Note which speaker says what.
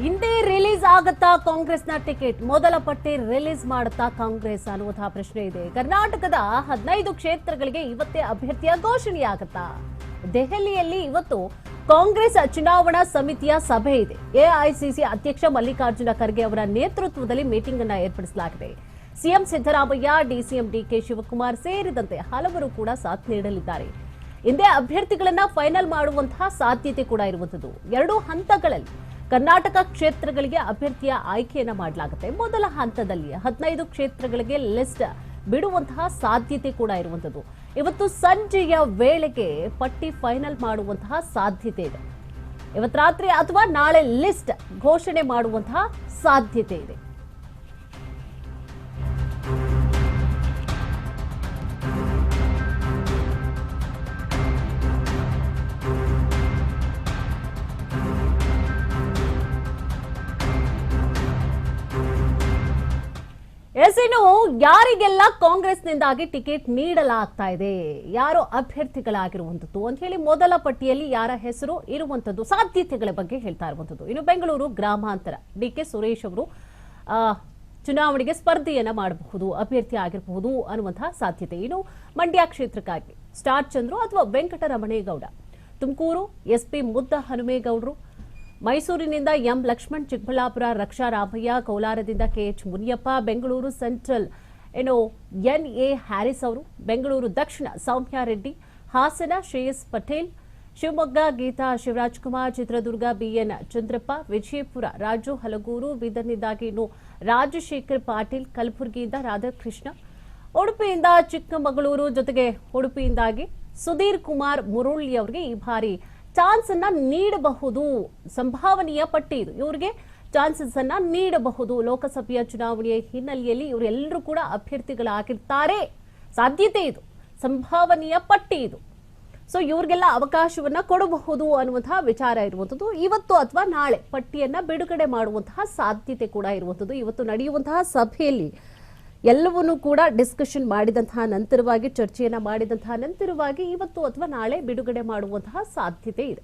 Speaker 1: ಹಿಂದೆ ರಿಲೀಸ್ ಆಗುತ್ತಾ ಕಾಂಗ್ರೆಸ್ನ ಟಿಕೆಟ್? ಮೊದಲ ಪಟ್ಟಿ ರಿಲೀಸ್ ಮಾಡುತ್ತಾ ಕಾಂಗ್ರೆಸ್ ಅನ್ನುವಂತಹ ಪ್ರಶ್ನೆ ಇದೆ. ಕರ್ನಾಟಕದ ಹದಿನೈದು ಕ್ಷೇತ್ರಗಳಿಗೆ ಇವತ್ತೇ ಅಭ್ಯರ್ಥಿಯ ಘೋಷಣೆಯಾಗುತ್ತಾ? ದೆಹಲಿಯಲ್ಲಿ ಇವತ್ತು ಕಾಂಗ್ರೆಸ್ ಚುನಾವಣಾ ಸಮಿತಿಯ ಸಭೆ ಇದೆ. ಎಐಸಿಸಿ ಅಧ್ಯಕ್ಷ ಮಲ್ಲಿಕಾರ್ಜುನ ಖರ್ಗೆ ಅವರ ನೇತೃತ್ವದಲ್ಲಿ ಮೀಟಿಂಗ್ ಅನ್ನ ಏರ್ಪಡಿಸಲಾಗಿದೆ. CM Siddaramaiah, DCM DK Shivakumar ಸೇರಿದಂತೆ ಹಲವರು ಕೂಡ ಸಾಥ್ ನೀಡಲಿದ್ದಾರೆ. ಹಿಂದೆ ಅಭ್ಯರ್ಥಿಗಳನ್ನ ಫೈನಲ್ ಮಾಡುವಂತಹ ಸಾಧ್ಯತೆ ಕೂಡ ಇರುವಂಥದ್ದು. ಎರಡು ಹಂತಗಳಲ್ಲಿ ಕರ್ನಾಟಕ ಕ್ಷೇತ್ರಗಳಿಗೆ ಅಭ್ಯರ್ಥಿಯ ಆಯ್ಕೆಯನ್ನು ಮಾಡಲಾಗುತ್ತೆ. ಮೊದಲ ಹಂತದಲ್ಲಿ ಹದಿನೈದು ಕ್ಷೇತ್ರಗಳಿಗೆ ಲಿಸ್ಟ್ ಬಿಡುವಂತಹ ಸಾಧ್ಯತೆ ಕೂಡ ಇರುವಂಥದ್ದು. ಇವತ್ತು ಸಂಜೆಯ ವೇಳೆಗೆ ಪಟ್ಟಿ ಫೈನಲ್ ಮಾಡುವಂತಹ ಸಾಧ್ಯತೆ ಇದೆ. ಇವತ್ತು ರಾತ್ರಿ ಅಥವಾ ನಾಳೆ ಲಿಸ್ಟ್ ಘೋಷಣೆ ಮಾಡುವಂತಹ ಸಾಧ್ಯತೆ ಇದೆ. ಎಸ್ ಇನ್ನು ಯಾರಿಗೆಲ್ಲ ಕಾಂಗ್ರೆಸ್ನಿಂದಾಗಿ ಟಿಕೆಟ್ ನೀಡಲಾಗ್ತಾ ಇದೆ? ಯಾರು ಅಭ್ಯರ್ಥಿಗಳಾಗಿರುವಂಥದ್ದು? ಅಂತ ಹೇಳಿ ಮೊದಲ ಪಟ್ಟಿಯಲ್ಲಿ ಯಾರ ಹೆಸರು ಇರುವಂತದ್ದು ಸಾಧ್ಯತೆಗಳ ಬಗ್ಗೆ ಹೇಳ್ತಾ ಇರುವಂಥದ್ದು. ಇನ್ನು ಬೆಂಗಳೂರು ಗ್ರಾಮಾಂತರ ಡಿ ಕೆ ಸುರೇಶ್ ಅವರು ಚುನಾವಣೆಗೆ ಸ್ಪರ್ಧೆಯನ್ನ ಮಾಡಬಹುದು, ಅಭ್ಯರ್ಥಿ ಆಗಿರಬಹುದು ಅನ್ನುವಂತಹ ಸಾಧ್ಯತೆ. ಇನ್ನು ಮಂಡ್ಯ ಕ್ಷೇತ್ರಕ್ಕಾಗಿ, ಸ್ಟಾರ್ ಚಂದ್ರು ಅಥವಾ ವೆಂಕಟರಮಣೇಗೌಡ? ತುಮಕೂರು ಎಸ್ಪಿ ಮುದ್ದ ಹನುಮೇಗೌಡರು ಮೈಸೂರಿನಿಂದ ಎಂ ಲಕ್ಷ್ಮಣ್ ಚಿಕ್ಕಬಳ್ಳಾಪುರ ರಕ್ಷಾ ರಾಮಯ್ಯ ಕೋಲಾರದಿಂದ ಕೆಎಚ್ ಮುನಿಯಪ್ಪ, ಬೆಂಗಳೂರು ಸೆಂಟ್ರಲ್ ಏನು ಎನ್ ಎ ಹ್ಯಾರಿಸ್ ಅವರು, ಬೆಂಗಳೂರು ದಕ್ಷಿಣ ಸೌಮ್ಯ ರೆಡ್ಡಿ, ಹಾಸನ ಶ್ರೇಯಸ್ ಪಟೇಲ್, ಶಿವಮೊಗ್ಗ ಗೀತಾ ಶಿವರಾಜ್ ಕುಮಾರ್, ಚಿತ್ರದುರ್ಗ ಬಿಎನ್ ಚಂದ್ರಪ್ಪ, ವಿಜಯಪುರ ರಾಜು ಹಲಗೂರು ಬೀದರ್ನಿಂದಾಗಿ ಇನ್ನು ರಾಜಶೇಖರ್ ಪಾಟೀಲ್, ಕಲಬುರಗಿಯಿಂದ ರಾಧಾಕೃಷ್ಣ, ಉಡುಪಿಯಿಂದ ಚಿಕ್ಕಮಗಳೂರು ಜೊತೆಗೆ ಉಡುಪಿಯಿಂದಾಗಿ ಸುಧೀರ್ ಕುಮಾರ್ ಮುರುಳ್ಳಿ ಅವರಿಗೆ ಈ ಬಾರಿ ಚಾನ್ಸ್ ಅನ್ನ ನೀಡಬಹುದು. ಸಂಭಾವನೆಯ ಪಟ್ಟಿ ಇದು. ಇವರಿಗೆ ಚಾನ್ಸಸ್ ಅನ್ನ ನೀಡಬಹುದು. ಲೋಕಸಭೆಯ ಚುನಾವಣೆಯ ಹಿನ್ನೆಲೆಯಲ್ಲಿ ಇವರೆಲ್ಲರೂ ಕೂಡ ಅಭ್ಯರ್ಥಿಗಳಾಗಿರ್ತಾರೆ. ಸಾಧ್ಯತೆ ಇದು. ಸಂಭಾವನೆಯ ಪಟ್ಟಿ ಇದು. ಸೊ ಇವ್ರಿಗೆಲ್ಲ ಅವಕಾಶವನ್ನ ಕೊಡಬಹುದು ಅನ್ನುವಂತಹ ವಿಚಾರ ಇರುವಂಥದ್ದು. ಇವತ್ತು ಅಥವಾ ನಾಳೆ ಪಟ್ಟಿಯನ್ನ ಬಿಡುಗಡೆ ಮಾಡುವಂತಹ ಸಾಧ್ಯತೆ ಕೂಡ ಇರುವಂಥದ್ದು. ಇವತ್ತು ನಡೆಯುವಂತಹ ಸಭೆಯಲ್ಲಿ ಎಲ್ಲವನ್ನೂ ಕೂಡ ಡಿಸ್ಕಷನ್ ಮಾಡಿದಂತಹ ನಂತರವಾಗಿ ಚರ್ಚೆಯನ್ನ ಮಾಡಿದಂತಹ ನಂತರವಾಗಿ ಇವತ್ತು ಅಥವಾ ನಾಳೆ ಬಿಡುಗಡೆ ಮಾಡುವಂತಹ ಸಾಧ್ಯತೆ ಇದೆ.